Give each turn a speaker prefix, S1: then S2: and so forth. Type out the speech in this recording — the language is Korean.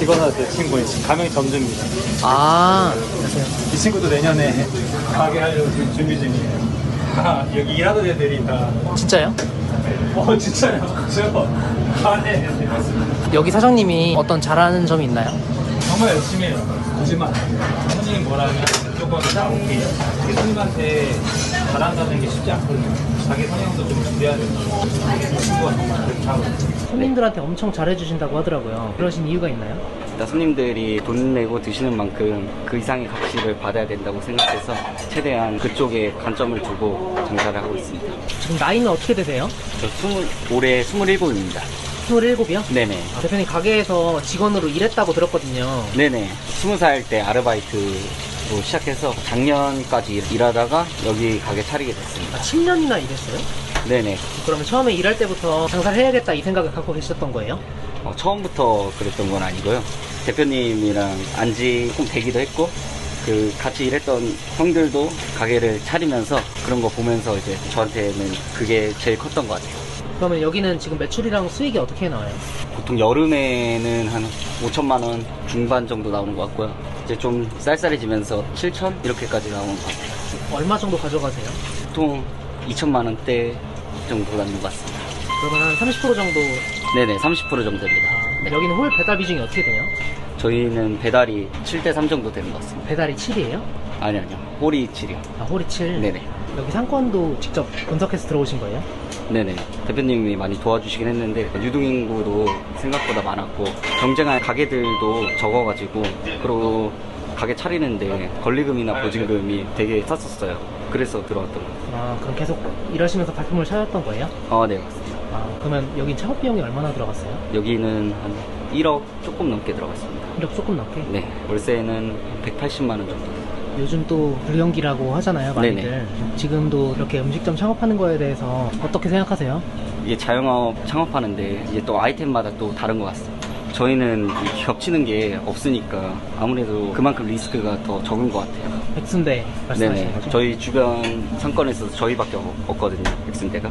S1: 직원한테 제 친구인 가명 점주입니다.
S2: 아.
S1: 이 친구도 내년에 가게 하려고 지금 준비 중이에요. 아, 여기 일하던 애들이 다.
S2: 진짜요?
S1: 어, 진짜요? 저. 아, 네, 네, 맞습니다.
S2: 여기 사장님이 어떤 잘하는 점이 있나요?
S1: 정말 열심히 해요. 거짓말. 안 해요. 손님이 뭐라면 무조건. 이게 손님한테 잘한다는 게 쉽지 않거든요. 자기 성향도 좀 준비해야. 이 친구가 정말.
S2: 손님들한테 엄청 잘해주신다고 하더라고요. 그러신 이유가 있나요?
S3: 일단 손님들이 돈 내고 드시는 만큼 그 이상의 값을 받아야 된다고 생각해서 최대한 그쪽에 관점을 두고 장사를 하고 있습니다.
S2: 지금 나이는 어떻게 되세요?
S3: 저 20, 올해 27입니다.
S2: 27이요?
S3: 네네.
S2: 아, 대표님 가게에서 직원으로 일했다고 들었거든요.
S3: 네네. 20살 때 아르바이트 로 시작해서 작년까지 일- 일하다가 여기 가게 차리게 됐습니다.
S2: 아, 10년이나 일했어요?
S3: 네네.
S2: 그러면 처음에 일할 때부터 장사를 해야겠다 이 생각을 갖고 계셨던 거예요?
S3: 어, 처음부터 그랬던 건 아니고요. 대표님이랑 안지 조금 되기도 했고, 그 같이 일했던 형들도 가게를 차리면서 그런 거 보면서 이제 저한테는 그게 제일 컸던 것 같아요.
S2: 그러면 여기는 지금 매출이랑 수익이 어떻게 나와요?
S3: 보통 여름에는 한 5천만 원 중반 정도 나오는 것 같고요. 이제 좀 쌀쌀해지면서 7천 이렇게까지 나오는 것 같아요.
S2: 얼마 정도 가져가세요?
S3: 보통 2천만 원대 정도 남는 것 같습니다.
S2: 그러면 한 30% 정도
S3: 네네, 30% 정도입니다.
S2: 아,
S3: 네.
S2: 여기는 홀 배달 비중이 어떻게 돼요?
S3: 저희는 배달이 7대 3 정도 되는 것 같습니다.
S2: 배달이 7이에요?
S3: 아니 아니요, 홀이 7이요.
S2: 아 홀이 7?
S3: 네네.
S2: 여기 상권도 직접 분석해서 들어오신 거예요?
S3: 네네. 대표님이 많이 도와주시긴 했는데 유동인구도 생각보다 많았고 경쟁할 가게들도 적어가지고 그리고 가게 차리는데 권리금이나 보증금이 되게 쌌었어요. 그래서 들어왔던 거예요.
S2: 아 그럼 계속 일하시면서 발품을 찾았던 거예요?
S3: 아, 네, 맞습니다.
S2: 아 그러면 여긴 창업 비용이 얼마나 들어갔어요?
S3: 여기는 한 1억 조금 넘게 들어갔습니다.
S2: 1억 조금 넘게?
S3: 네, 월세는 180만 원 정도.
S2: 요즘 또 불경기라고 하잖아요 많이들
S3: 네네.
S2: 지금도 이렇게 음식점 창업하는 거에 대해서 어떻게 생각하세요?
S3: 이게 자영업 창업하는데 이게 또 아이템마다 또 다른 것 같습니다. 저희는 이 겹치는 게 없으니까 아무래도 그만큼 리스크가 더 적은 것 같아요.
S2: 백순대 말씀하시는
S3: 네네.
S2: 거죠?
S3: 저희 주변 상권에서 저희밖에 없- 없거든요. 백순대가.